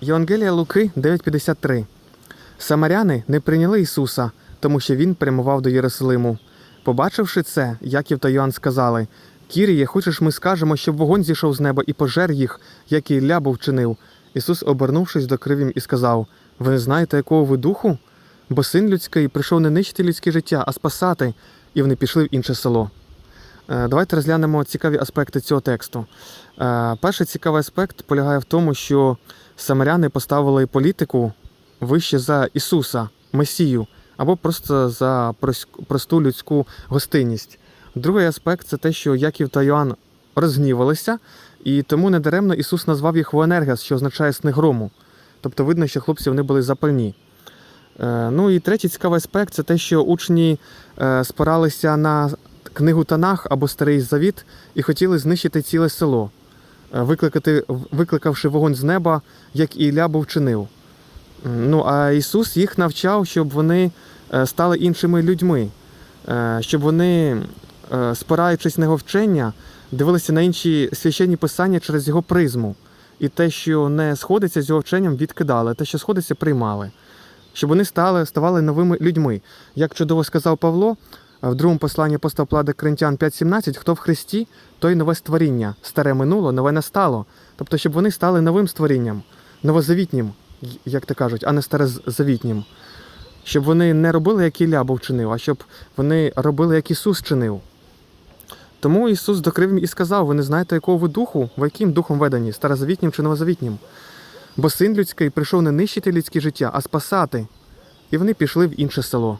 Євангелія Луки 9.53. Самаряни не прийняли Ісуса, тому що Він прямував до Єрусалиму. Побачивши це, Яків та Йоанн сказали: Кіріє, хочеш, ми скажемо, щоб вогонь зійшов з неба і пожер їх, як і Ілля був чинив. Ісус, обернувшись, докрив їм і сказав: Ви не знаєте, якого ви духу? Бо син людський прийшов не нищити людське життя, а спасати, і вони пішли в інше село. Е, Давайте розглянемо цікаві аспекти цього тексту. Е, Перший цікавий аспект полягає в тому, що самаряни поставили політику вище за Ісуса, Месію, або просто за просту людську гостинність. Другий аспект це те, що Яків та Йоанн розгнівалися, і тому недаремно Ісус назвав їх Военергас, що означає сни грому. Тобто видно, що хлопці вони були запальні. Е, Ну і третій цікавий аспект це те, що учні спиралися на книгу Танах або Старий Завіт і хотіли знищити ціле село, е, викликати, викликавши вогонь з неба, як Ілля був чинив. Ну а Ісус їх навчав, щоб вони е, стали іншими людьми, е, щоб вони, спираючись на його вчення, дивилися на інші священні писання через його призму. І те, що не сходиться з його вченням, відкидали, те, що сходиться, приймали. Щоб вони стали, ставали новими людьми. Як чудово сказав Павло в другому посланні апостола Павла Коринтян 5.17, хто в Христі, той нове створіння. Старе минуло, нове настало. Тобто, щоб вони стали новим створінням, новозавітнім, як то кажуть, а не старозавітнім. Щоб вони не робили, як Ілля був чинив, а щоб вони робили, як Ісус чинив. Тому Ісус докрив і сказав: ви не знаєте, якого ви духу, ви яким духом ведені, старозавітнім чи новозавітнім. Бо син людський прийшов не нищити людське життя, а спасати. І вони пішли в інше село.